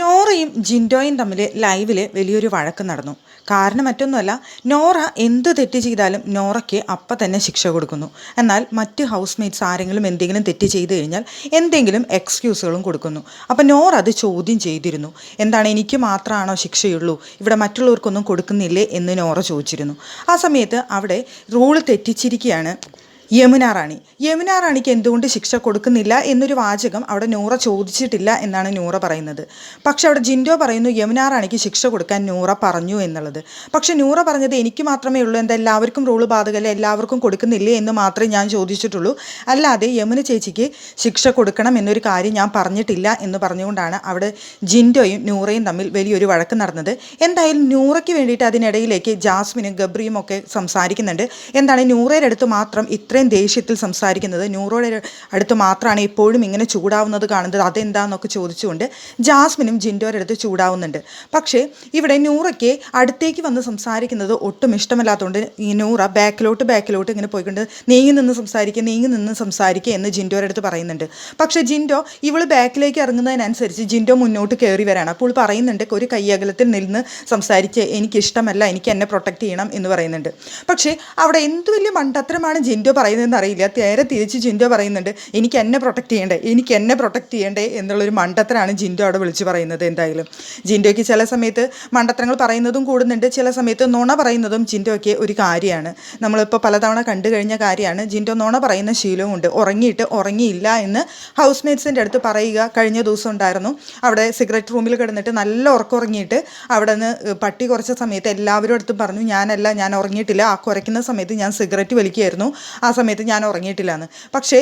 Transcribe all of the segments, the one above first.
നോറയും ജിൻഡോയും തമ്മിൽ ലൈവിൽ വലിയൊരു വഴക്ക് നടന്നു. കാരണം മറ്റൊന്നുമല്ല നോറ എന്ത് തെറ്റ് ചെയ്താലും നോറയ്ക്ക് അപ്പം തന്നെ ശിക്ഷ കൊടുക്കുന്നു. എന്നാൽ മറ്റ് ഹൗസ് മേറ്റ്സ് ആരെങ്കിലും എന്തെങ്കിലും തെറ്റ് ചെയ്ത് കഴിഞ്ഞാൽ എന്തെങ്കിലും എക്സ്ക്യൂസുകളും കൊടുക്കുന്നു. അപ്പം നോറ അത് ചോദ്യം ചെയ്തിരുന്നു. എന്താണ് എനിക്ക് മാത്രമാണോ ശിക്ഷയുള്ളൂ? ഇവിടെ മറ്റുള്ളവർക്കൊന്നും കൊടുക്കുന്നില്ലേ എന്ന് നോറ ചോദിച്ചിരുന്നു. ആ സമയത്ത് അവിടെ റൂൾ തെറ്റിച്ചിരിക്കുകയാണ് യമുന റാണി. യമുന റാണിക്ക് എന്തുകൊണ്ട് ശിക്ഷ കൊടുക്കുന്നില്ല എന്നൊരു വാചകം അവിടെ നൂറ ചോദിച്ചിട്ടില്ല എന്നാണ് നൂറ പറയുന്നത്. പക്ഷെ അവിടെ ജിൻഡോ പറയുന്നു യമുന റാണിക്ക് ശിക്ഷ കൊടുക്കാൻ നൂറ പറഞ്ഞു എന്നുള്ളത്. പക്ഷെ നൂറ പറഞ്ഞത് എനിക്ക് മാത്രമേ ഉള്ളൂ എന്താ എല്ലാവർക്കും റൂൾ ബാധകല്ല എല്ലാവർക്കും കൊടുക്കുന്നില്ലേ എന്ന് മാത്രമേ ഞാൻ ചോദിച്ചിട്ടുള്ളൂ. അല്ലാതെ യമുന ചേച്ചിക്ക് ശിക്ഷ കൊടുക്കണം എന്നൊരു കാര്യം ഞാൻ പറഞ്ഞിട്ടില്ല എന്ന് പറഞ്ഞുകൊണ്ടാണ് അവിടെ ജിൻഡോയും നൂറയും തമ്മിൽ വലിയൊരു വഴക്ക് നടന്നത്. എന്തായാലും നൂറയ്ക്ക് വേണ്ടിയിട്ട് അതിനിടയിലേക്ക് ജാസ്മിനും ഗബ്രിയും ഒക്കെ സംസാരിക്കുന്നുണ്ട്. എന്താണ് നൂറയുടെ അടുത്ത് മാത്രം ഇത്രയും ദേഷ്യത്തിൽ സംസാരിക്കുന്നത് ന്യൂറോയുടെ അടുത്ത് മാത്രമാണ് ഇപ്പോഴും ഇങ്ങനെ ചൂടാവുന്നത് കാണുന്നത്. അതെന്താണെന്നൊക്കെ ചോദിച്ചുകൊണ്ട് ജാസ്മിനും ജിൻഡോയുടെ അടുത്ത് ചൂടാവുന്നുണ്ട്. പക്ഷേ ഇവിടെ നൂറയ്ക്ക് അടുത്തേക്ക് വന്ന് സംസാരിക്കുന്നത് ഒട്ടും ഇഷ്ടമല്ലാത്തതുകൊണ്ട് ഈ നൂറ ബാക്കിലോട്ട് ബാക്കിലോട്ട് ഇങ്ങനെ പോയിക്കൊണ്ട് നീങ്ങി നിന്ന് സംസാരിക്കുക നീങ്ങി നിന്ന് സംസാരിക്കുക എന്ന് ജിൻഡോയുടെ അടുത്ത് പറയുന്നുണ്ട്. പക്ഷേ ജിൻഡോ ഇവൾ ബാക്കിലേക്ക് ഇറങ്ങുന്നതിനനുസരിച്ച് ജിൻഡോ മുന്നോട്ട് കയറി വരാണ്. അപ്പോൾ പറയുന്നുണ്ട് ഒരു കയ്യകലത്തിൽ നിന്ന് സംസാരിച്ച് എനിക്കിഷ്ടമല്ല. എനിക്ക് എന്നെ പ്രൊട്ടക്റ്റ് ചെയ്യണം എന്ന് പറയുന്നുണ്ട്. പക്ഷേ അവിടെ എന്ത് വലിയ മണ്ടത്തരമാണ് ജിൻഡോ പറയുന്നതെന്ന് അറിയില്ല. നേരെ തിരിച്ച് ജിൻഡോ പറയുന്നുണ്ട് എനിക്ക് എന്നെ പ്രൊട്ടക്റ്റ് ചെയ്യണ്ടേ? എനിക്ക് എന്നെ പ്രൊട്ടക്റ്റ് ചെയ്യണ്ടേ? എന്നുള്ളൊരു മണ്ടത്തരാണ് ജിൻഡോ അവിടെ വിളിച്ച് പറയുന്നത് എന്തായാലും. ജിൻഡോയ്ക്ക് ചില സമയത്ത് മണ്ടത്തരങ്ങൾ പറയുന്നതും കൂടുന്നുണ്ട്. ചില സമയത്ത് നുണ പറയുന്നതും ജിൻഡോയ്ക്ക് ഒരു കാര്യമാണ്. നമ്മളിപ്പോൾ പലതവണ കണ്ടു കഴിഞ്ഞ കാര്യമാണ്. ജിൻഡോ നുണ പറയുന്ന ശീലവുമുണ്ട് ഉറങ്ങിയിട്ട് ഉറങ്ങിയില്ല എന്ന് ഹൗസ് മേറ്റ്സിന്റെ അടുത്ത് പറയുക കഴിഞ്ഞ ദിവസം ഉണ്ടായിരുന്നു. അവിടെ സിഗരറ്റ് റൂമിൽ കിടന്നിട്ട് നല്ല ഉറക്കം ഉറങ്ങിയിട്ട് അവിടെ നിന്ന് പട്ടി കുറച്ച സമയത്ത് എല്ലാവരും അടുത്തും പറഞ്ഞു ഞാനല്ല ഞാൻ ഉറങ്ങിയിട്ടില്ല. ആ കുറയ്ക്കുന്ന സമയത്ത് ഞാൻ സിഗരറ്റ് വലിക്കുകയായിരുന്നു ആ സമയത്ത് ഞാൻ ഉറങ്ങിയിട്ടില്ല എന്ന് പക്ഷേ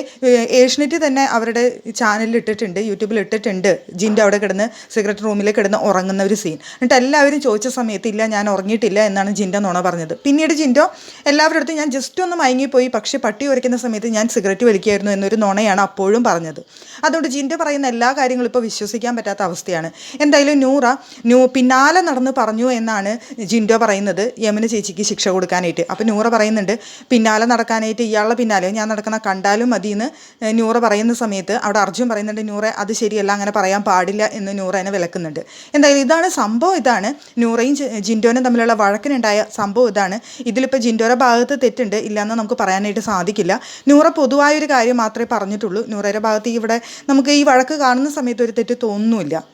ഏഷ്യനെറ്റ് തന്നെ അവരുടെ ചാനലിൽ ഇട്ടിട്ടുണ്ട് യൂട്യൂബിൽ ഇട്ടിട്ടുണ്ട് ജിന്റെ അവിടെ കിടന്ന് സിഗരറ്റ് റൂമിൽ കിടന്ന് ഉറങ്ങുന്ന ഒരു സീൻ എന്നിട്ട് എല്ലാവരും ചോദിച്ച സമയത്ത് ഇല്ല ഞാൻ ഉറങ്ങിയിട്ടില്ല എന്നാണ് ജിന്റെ നുണ പറഞ്ഞത്. പിന്നീട് ജിൻഡോ എല്ലാവരുടെ അടുത്ത് ഞാൻ ജസ്റ്റ് ഒന്ന് മയങ്ങിപ്പോയി പക്ഷേ പട്ടി ഉരയ്ക്കുന്ന സമയത്ത് ഞാൻ സിഗരറ്റ് വലിക്കുകയായിരുന്നു എന്നൊരു നുണയാണ് അപ്പോഴും പറഞ്ഞത്. അതുകൊണ്ട് ജിന്റെ പറയുന്ന എല്ലാ കാര്യങ്ങളും ഇപ്പോൾ വിശ്വസിക്കാൻ പറ്റാത്ത അവസ്ഥയാണ്. എന്തായാലും നൂറ ന്യൂ പിന്നാലെ നടന്ന് പറഞ്ഞു എന്നാണ് ജിൻഡോ പറയുന്നത് യമന ചേച്ചിക്ക് ശിക്ഷ കൊടുക്കാനായിട്ട്. അപ്പോൾ നൂറ പറയുന്നുണ്ട് പിന്നാലെ നടക്കാനായിട്ട് ഇയാളുടെ പിന്നാലെ ഞാൻ നടക്കുന്ന കണ്ടാലും മതി എന്ന് നൂറ പറയുന്ന സമയത്ത് അവിടെ അർജുൻ പറയുന്നുണ്ട് നൂറ അത് ശരിയല്ല അങ്ങനെ പറയാൻ പാടില്ല എന്ന് നൂറ എന്നെ വിലക്കുന്നുണ്ട്. എന്തായാലും ഇതാണ് സംഭവം ഇതാണ് നൂറയും ജി- ജിൻഡോനും തമ്മിലുള്ള വഴക്കിനുണ്ടായ സംഭവം ഇതാണ്. ഇതിലിപ്പോൾ ജിൻഡോയുടെ ഭാഗത്ത് തെറ്റുണ്ട് ഇല്ലയെന്ന് നമുക്ക് പറയാനായിട്ട് സാധിക്കില്ല. നൂറ പൊതുവായൊരു കാര്യം മാത്രമേ പറഞ്ഞിട്ടുള്ളൂ. ന്യൂറയുടെ ഭാഗത്ത് ഇവിടെ നമുക്ക് ഈ വഴക്ക് കാണുന്ന സമയത്ത് ഒരു തെറ്റ് തോന്നുന്നില്ല.